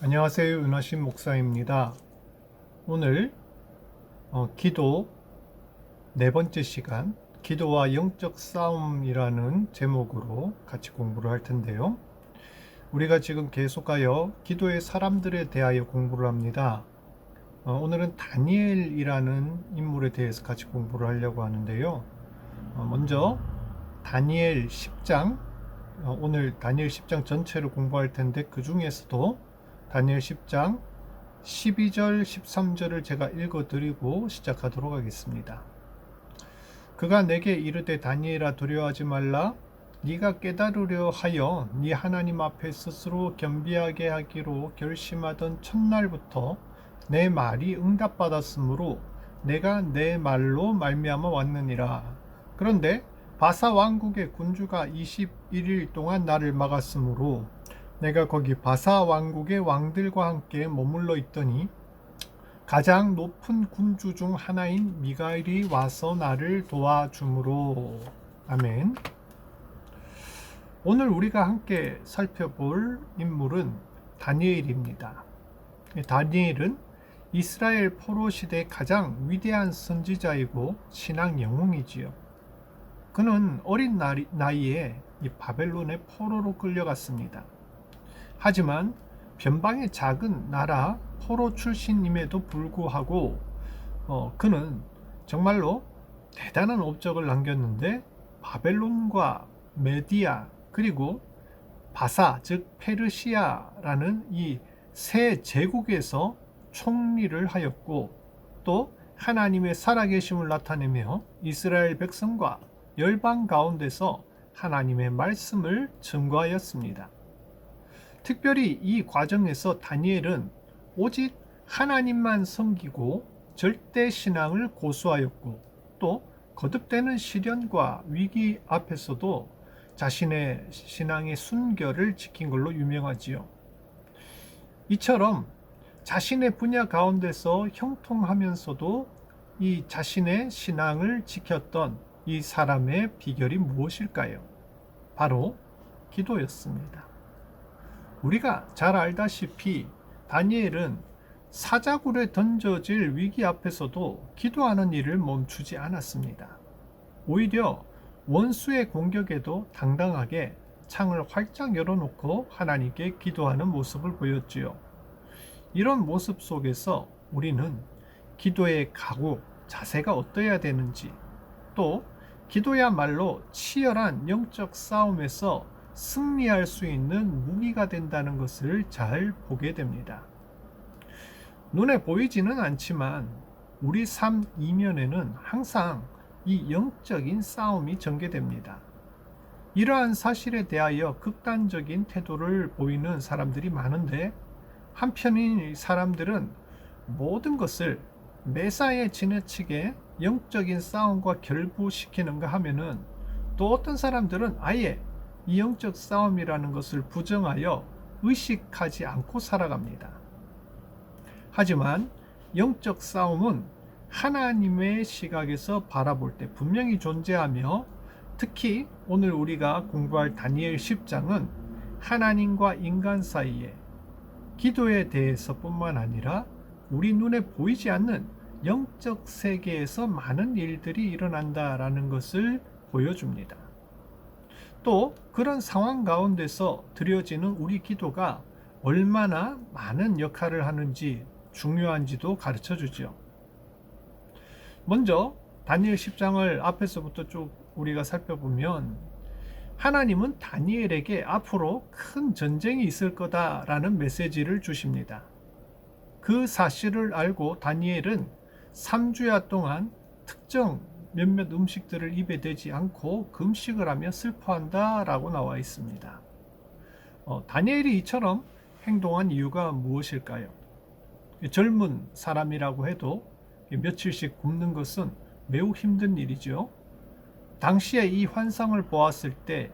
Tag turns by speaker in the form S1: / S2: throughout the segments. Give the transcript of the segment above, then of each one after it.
S1: 안녕하세요. 윤하신 목사입니다. 오늘 어, 기도 네 번째 시간, 기도와 영적 싸움이라는 제목으로 같이 공부를 할 텐데요. 우리가 지금 계속하여 기도의 사람들에 대하여 공부를 합니다. 어, 오늘은 다니엘이라는 인물에 대해서 같이 공부를 하려고 하는데요. 어, 먼저 다니엘 10장, 어, 오늘 다니엘 10장 전체를 공부할 텐데 그 중에서도 다니엘 10장 12절 13절을 제가 읽어 드리고 시작하도록 하겠습니다. 그가 내게 이르되 다니엘아 두려워하지 말라 네가 깨달으려 하여 네 하나님 앞에 스스로 겸비하게 하기로 결심하던 첫날부터 내 말이 응답받았으므로 내가 내 말로 말미암아 왔느니라. 그런데 바사 왕국의 군주가 21일 동안 나를 막았으므로 내가 거기 바사 왕국의 왕들과 함께 머물러 있더니 가장 높은 군주 중 하나인 미가엘이 와서 나를 도와주므로 아멘. 오늘 우리가 함께 살펴볼 인물은 다니엘입니다. 다니엘은 이스라엘 포로 시대 가장 위대한 선지자이고 신앙 영웅이지요. 그는 어린 나이에 이 바벨론의 포로로 끌려갔습니다. 하지만 변방의 작은 나라 포로 출신임에도 불구하고 어, 그는 정말로 대단한 업적을 남겼는데 바벨론과 메디아 그리고 바사 즉 페르시아라는 이 세 제국에서 총리를 하였고 또 하나님의 살아계심을 나타내며 이스라엘 백성과 열방 가운데서 하나님의 말씀을 증거하였습니다. 특별히 이 과정에서 다니엘은 오직 하나님만 섬기고 절대 신앙을 고수하였고 또 거듭되는 시련과 위기 앞에서도 자신의 신앙의 순결을 지킨 걸로 유명하지요. 이처럼 자신의 분야 가운데서 형통하면서도 이 자신의 신앙을 지켰던 이 사람의 비결이 무엇일까요? 바로 기도였습니다. 우리가 잘 알다시피 다니엘은 사자굴에 던져질 위기 앞에서도 기도하는 일을 멈추지 않았습니다. 오히려 원수의 공격에도 당당하게 창을 활짝 열어놓고 하나님께 기도하는 모습을 보였지요. 이런 모습 속에서 우리는 기도의 각오, 자세가 어떠해야 되는지, 또 기도야말로 치열한 영적 싸움에서 승리할 수 있는 무기가 된다는 것을 잘 보게 됩니다. 눈에 보이지는 않지만 우리 삶 이면에는 항상 이 영적인 싸움이 전개됩니다. 이러한 사실에 대하여 극단적인 태도를 보이는 사람들이 많은데 한편인 사람들은 모든 것을 매사에 지나치게 영적인 싸움과 결부시키는가 하면은 또 어떤 사람들은 아예 이 영적 싸움이라는 것을 부정하여 의식하지 않고 살아갑니다. 하지만 영적 싸움은 하나님의 시각에서 바라볼 때 분명히 존재하며 특히 오늘 우리가 공부할 다니엘 10장은 하나님과 인간 사이에 기도에 대해서뿐만 아니라 우리 눈에 보이지 않는 영적 세계에서 많은 일들이 일어난다라는 것을 보여줍니다. 또 그런 상황 가운데서 드려지는 우리 기도가 얼마나 많은 역할을 하는지 중요한지도 가르쳐 주죠. 먼저 다니엘 10장을 앞에서부터 쭉 우리가 살펴보면 하나님은 다니엘에게 앞으로 큰 전쟁이 있을 거다라는 메시지를 주십니다. 그 사실을 알고 다니엘은 3주야 동안 특정 몇몇 음식들을 입에 대지 않고 금식을 하며 슬퍼한다 라고 나와 있습니다. 어, 다니엘이 이처럼 행동한 이유가 무엇일까요? 젊은 사람이라고 해도 며칠씩 굶는 것은 매우 힘든 일이죠. 당시에 이 환상을 보았을 때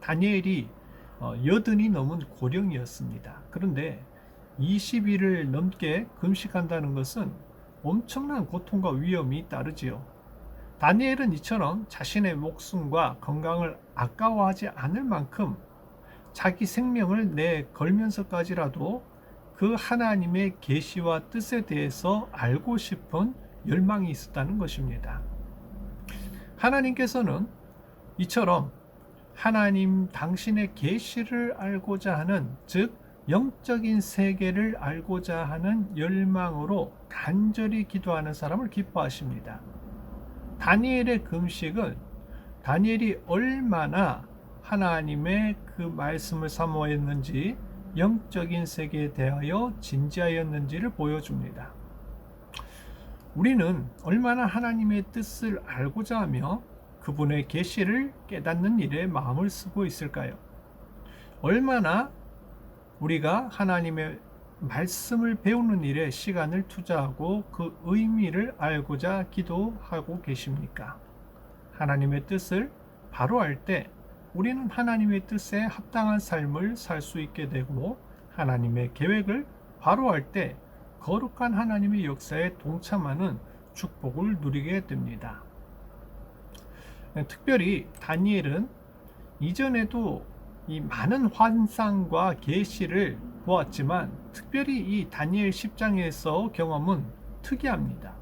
S1: 다니엘이 어, 여든이 넘은 고령이었습니다. 그런데 20일을 넘게 금식한다는 것은 엄청난 고통과 위험이 따르지요. 다니엘은 이처럼 자신의 목숨과 건강을 아까워하지 않을 만큼 자기 생명을 내 걸면서까지라도 그 하나님의 계시와 뜻에 대해서 알고 싶은 열망이 있었다는 것입니다. 하나님께서는 이처럼 하나님 당신의 계시를 알고자 하는 즉 영적인 세계를 알고자 하는 열망으로 간절히 기도하는 사람을 기뻐하십니다. 다니엘의 금식은 다니엘이 얼마나 하나님의 그 말씀을 사모했는지 영적인 세계에 대하여 진지하였는지를 보여줍니다. 우리는 얼마나 하나님의 뜻을 알고자 하며 그분의 계시를 깨닫는 일에 마음을 쓰고 있을까요? 얼마나 우리가 하나님의 말씀을 배우는 일에 시간을 투자하고 그 의미를 알고자 기도하고 계십니까? 하나님의 뜻을 바로 알 때 우리는 하나님의 뜻에 합당한 삶을 살 수 있게 되고 하나님의 계획을 바로 알 때 거룩한 하나님의 역사에 동참하는 축복을 누리게 됩니다. 특별히 다니엘은 이전에도 이 많은 환상과 계시를 보았지만 특별히 이 다니엘 10장에서 경험은 특이합니다.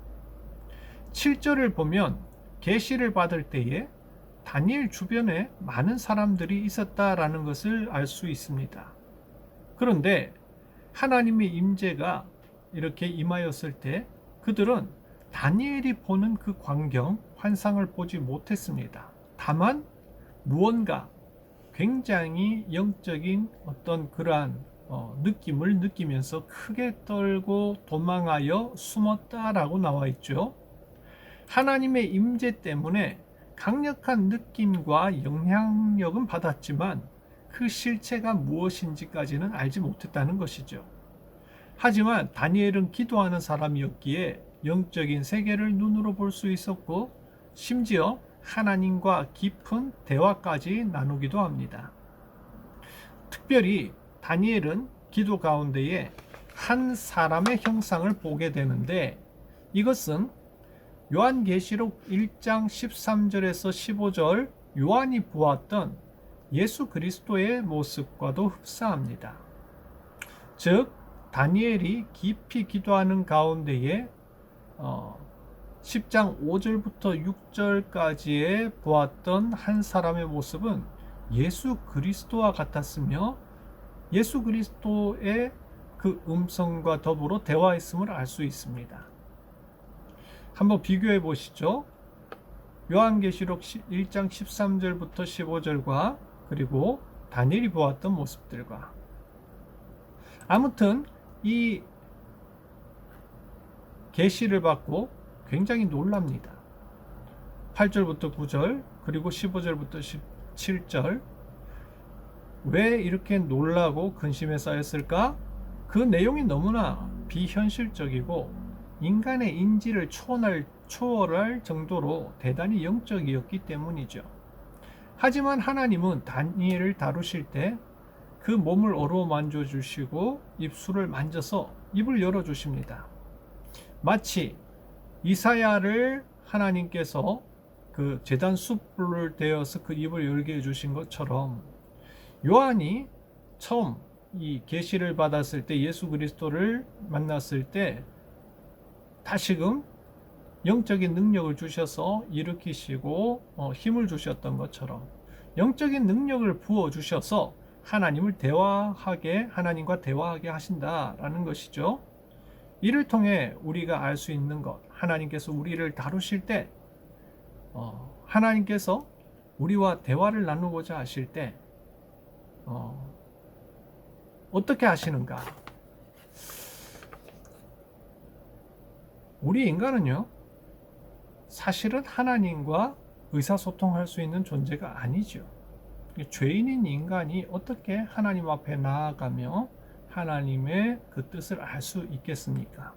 S1: 7절을 보면 계시를 받을 때에 다니엘 주변에 많은 사람들이 있었다라는 것을 알 수 있습니다. 그런데 하나님의 임재가 이렇게 임하였을 때 그들은 다니엘이 보는 그 광경, 환상을 보지 못했습니다. 다만 무언가 굉장히 영적인 어떤 그러한 어, 느낌을 느끼면서 크게 떨고 도망하여 숨었다라고 나와 있죠. 하나님의 임재 때문에 강력한 느낌과 영향력은 받았지만 그 실체가 무엇인지까지는 알지 못했다는 것이죠. 하지만 다니엘은 기도하는 사람이었기에 영적인 세계를 눈으로 볼 수 있었고 심지어 하나님과 깊은 대화까지 나누기도 합니다. 특별히 다니엘은 기도 가운데에 한 사람의 형상을 보게 되는데 이것은 요한계시록 1장 13절에서 15절 요한이 보았던 예수 그리스도의 모습과도 흡사합니다. 즉 다니엘이 깊이 기도하는 가운데에 어, 10장 5절부터 6절까지에 보았던 한 사람의 모습은 예수 그리스도와 같았으며 예수 그리스도의 그 음성과 더불어 대화했음을 알 수 있습니다. 한번 비교해 보시죠. 요한계시록 1장 13절부터 15절과 그리고 다니엘이 보았던 모습들과 아무튼 이 계시를 받고 굉장히 놀랍니다. 8절부터 9절 그리고 15절부터 17절 왜 이렇게 놀라고 근심에 쌓였을까? 그 내용이 너무나 비현실적이고 인간의 인지를 초월, 초월할 정도로 대단히 영적이었기 때문이죠. 하지만 하나님은 다니엘을 다루실 때 그 몸을 어루만져 주시고 입술을 만져서 입을 열어 주십니다. 마치 이사야를 하나님께서 그 재단 숯불을 대어서 그 입을 열게 해 주신 것처럼 요한이 처음 이 계시를 받았을 때 예수 그리스도를 만났을 때 다시금 영적인 능력을 주셔서 일으키시고 어, 힘을 주셨던 것처럼 영적인 능력을 부어 주셔서 하나님을 대화하게 하나님과 대화하게 하신다라는 것이죠. 이를 통해 우리가 알 수 있는 것, 하나님께서 우리를 다루실 때, 어, 하나님께서 우리와 대화를 나누고자 하실 때, 어, 어떻게 하시는가? 우리 인간은요, 사실은 하나님과 의사소통할 수 있는 존재가 아니죠. 죄인인 인간이 어떻게 하나님 앞에 나아가며 하나님의 그 뜻을 알 수 있겠습니까?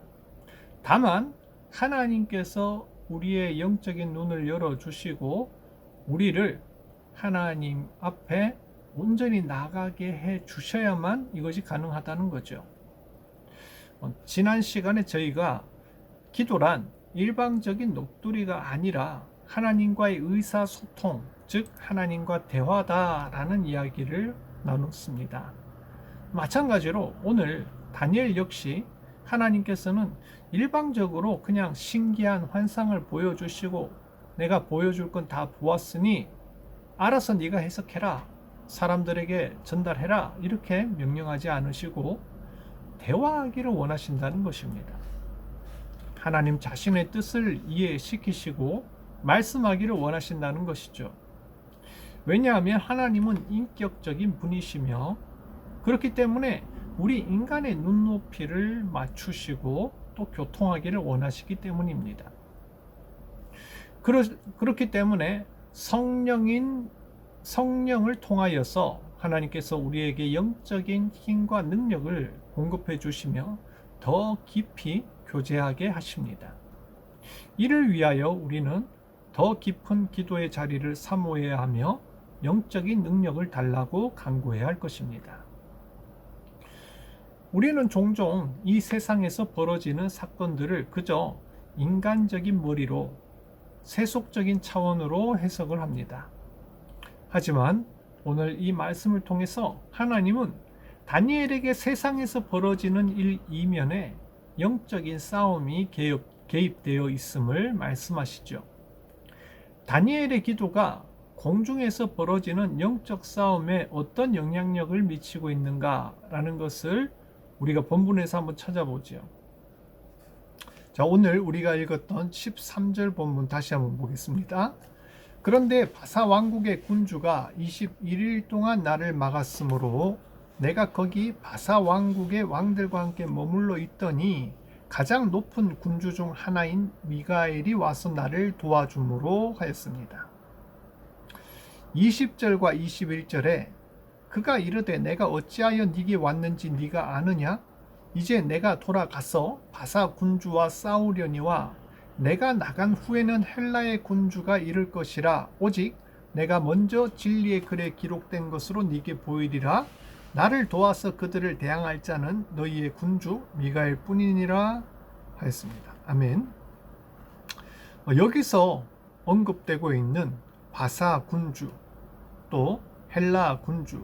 S1: 다만 하나님께서 우리의 영적인 눈을 열어 주시고 우리를 하나님 앞에 온전히 나가게 해 주셔야만 이것이 가능하다는 거죠. 어, 지난 시간에 저희가 기도란 일방적인 녹두리가 아니라 하나님과의 의사소통, 즉 하나님과 대화다라는 이야기를 나눴습니다. 마찬가지로 오늘 다니엘 역시 하나님께서는 일방적으로 그냥 신기한 환상을 보여주시고 내가 보여줄 건 다 보았으니 알아서 네가 해석해라. 사람들에게 전달해라. 이렇게 명령하지 않으시고 대화하기를 원하신다는 것입니다. 하나님 자신의 뜻을 이해시키시고 말씀하기를 원하신다는 것이죠. 왜냐하면 하나님은 인격적인 분이시며 그렇기 때문에 우리 인간의 눈높이를 맞추시고 또 교통하기를 원하시기 때문입니다. 그렇, 그렇기 때문에 성령인 성령을 통하여서 하나님께서 우리에게 영적인 힘과 능력을 공급해 주시며 더 깊이 교제하게 하십니다. 이를 위하여 우리는 더 깊은 기도의 자리를 사모해야 하며 영적인 능력을 달라고 간구해야 할 것입니다. 우리는 종종 이 세상에서 벌어지는 사건들을 그저 인간적인 머리로 세속적인 차원으로 해석을 합니다. 하지만 오늘 이 말씀을 통해서 하나님은 다니엘에게 세상에서 벌어지는 일 이면에 영적인 싸움이 개입 되어 있음을 말씀하시죠. 다니엘의 기도가 공중에서 벌어지는 영적 싸움에 어떤 영향력을 미치고 있는가라는 것을 우리가 본문에서 한번 찾아보죠. 자, 오늘 우리가 읽었던 13절 본문 다시 한번 보겠습니다. 그런데 바사 왕국의 군주가 21일 동안 나를 막았으므로 내가 거기 바사 왕국의 왕들과 함께 머물러 있더니 가장 높은 군주 중 하나인 미가엘이 와서 나를 도와주므로 하였습니다. 20절과 21절에 그가 이르되 내가 어찌하여 네게 왔는지 네가 아느냐? 이제 내가 돌아가서 바사 군주와 싸우려니와 내가 나간 후에는 헬라의 군주가 이를 것이라 오직 내가 먼저 진리의 글에 기록된 것으로 네게 보이리라 나를 도와서 그들을 대항할 자는 너희의 군주 미가엘 뿐이니라 하였습니다. 아멘. 어, 여기서 언급되고 있는 바사 군주 또 헬라 군주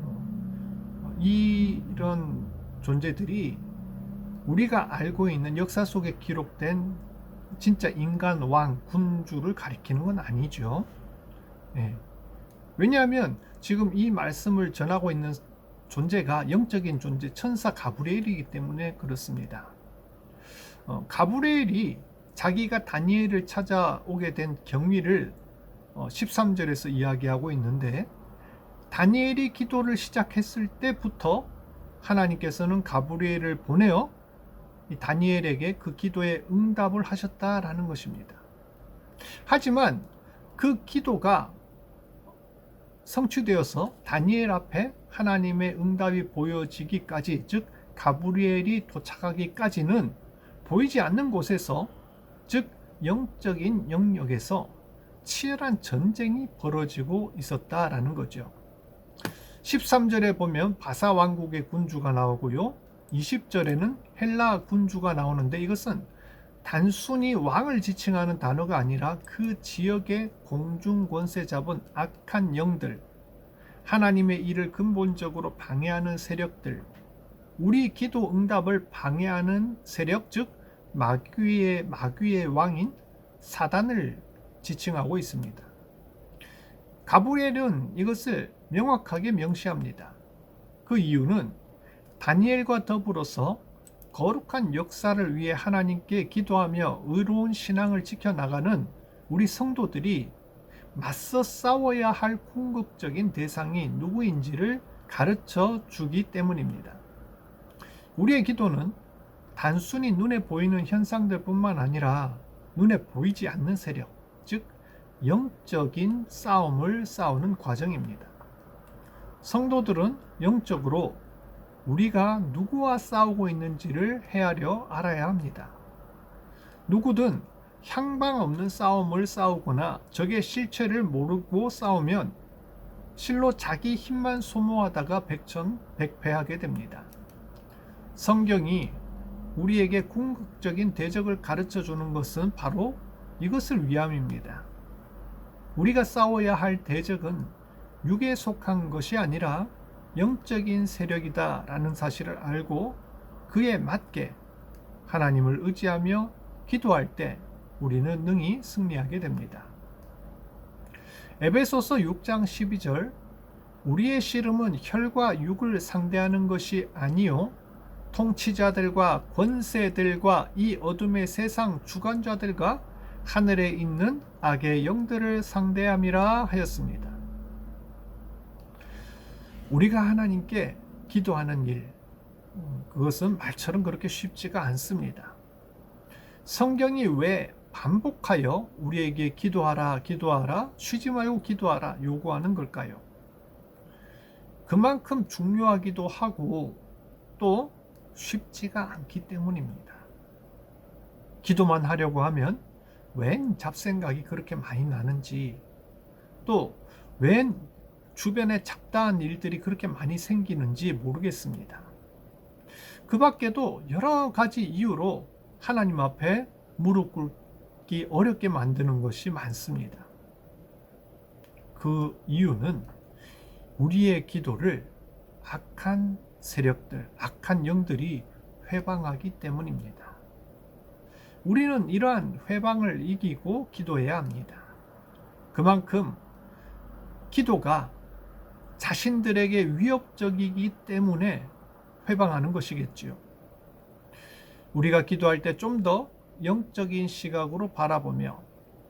S1: 어, 이런 존재들이 우리가 알고 있는 역사 속에 기록된 진짜 인간 왕 군주를 가리키는 건 아니죠. 예. 왜냐하면 지금 이 말씀을 전하고 있는 존재가 영적인 존재 천사 가브리엘이기 때문에 그렇습니다. 어, 가브리엘이 자기가 다니엘을 찾아오게 된 경위를 어, 13절에서 이야기하고 있는데 다니엘이 기도를 시작했을 때부터 하나님께서는 가브리엘을 보내어 이 다니엘에게 그 기도에 응답을 하셨다라는 것입니다. 하지만 그 기도가 성취되어서 다니엘 앞에 하나님의 응답이 보여지기까지 즉 가브리엘이 도착하기까지는 보이지 않는 곳에서 즉 영적인 영역에서 치열한 전쟁이 벌어지고 있었다라는 거죠. 13절에 보면 바사 왕국의 군주가 나오고요. 20절에는 헬라 군주가 나오는데 이것은 단순히 왕을 지칭하는 단어가 아니라 그 지역의 공중 권세 잡은 악한 영들, 하나님의 일을 근본적으로 방해하는 세력들, 우리 기도 응답을 방해하는 세력, 즉 마귀의 마귀의 왕인 사단을 지칭하고 있습니다. 가브리엘은 이것을 명확하게 명시합니다. 그 이유는 다니엘과 더불어서 거룩한 역사를 위해 하나님께 기도하며 의로운 신앙을 지켜나가는 우리 성도들이 맞서 싸워야 할 궁극적인 대상이 누구인지를 가르쳐 주기 때문입니다. 우리의 기도는 단순히 눈에 보이는 현상들 뿐만 아니라 눈에 보이지 않는 세력, 즉, 영적인 싸움을 싸우는 과정입니다. 성도들은 영적으로 우리가 누구와 싸우고 있는지를 헤아려 알아야 합니다. 누구든 향방 없는 싸움을 싸우거나 적의 실체를 모르고 싸우면 실로 자기 힘만 소모하다가 백천백패하게 됩니다. 성경이 우리에게 궁극적인 대적을 가르쳐 주는 것은 바로 이것을 위함입니다. 우리가 싸워야 할 대적은 육에 속한 것이 아니라 영적인 세력이다 라는 사실을 알고 그에 맞게 하나님을 의지하며 기도할 때 우리는 능히 승리하게 됩니다. 에베소서 6장 12절 우리의 씨름은 혈과 육을 상대하는 것이 아니요 통치자들과 권세들과 이 어둠의 세상 주관자들과 하늘에 있는 악의 영들을 상대함이라 하였습니다. 우리가 하나님께 기도하는 일, 음, 그것은 말처럼 그렇게 쉽지가 않습니다. 성경이 왜 반복하여 우리에게 기도하라, 기도하라, 쉬지 말고 기도하라 요구하는 걸까요? 그만큼 중요하기도 하고 또 쉽지가 않기 때문입니다. 기도만 하려고 하면 웬 잡생각이 그렇게 많이 나는지 또 웬 주변에 잡다한 일들이 그렇게 많이 생기는지 모르겠습니다. 그 밖에도 여러 가지 이유로 하나님 앞에 무릎 꿇기 어렵게 만드는 것이 많습니다. 그 이유는 우리의 기도를 악한 세력들, 악한 영들이 회방하기 때문입니다. 우리는 이러한 회방을 이기고 기도해야 합니다. 그만큼 기도가 자신들에게 위협적이기 때문에 회방하는 것이겠지요. 우리가 기도할 때 좀 더 영적인 시각으로 바라보며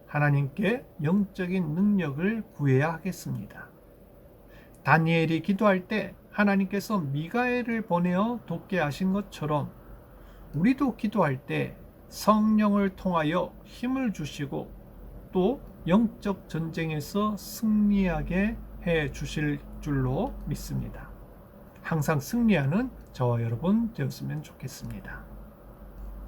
S1: 하나님께 영적인 능력을 구해야 하겠습니다. 다니엘이 기도할 때 하나님께서 미가엘을 보내어 돕게 하신 것처럼 우리도 기도할 때 성령을 통하여 힘을 주시고 또 영적 전쟁에서 승리하게 해 주실 줄로 믿습니다. 항상 승리하는 저와 여러분 되었으면 좋겠습니다.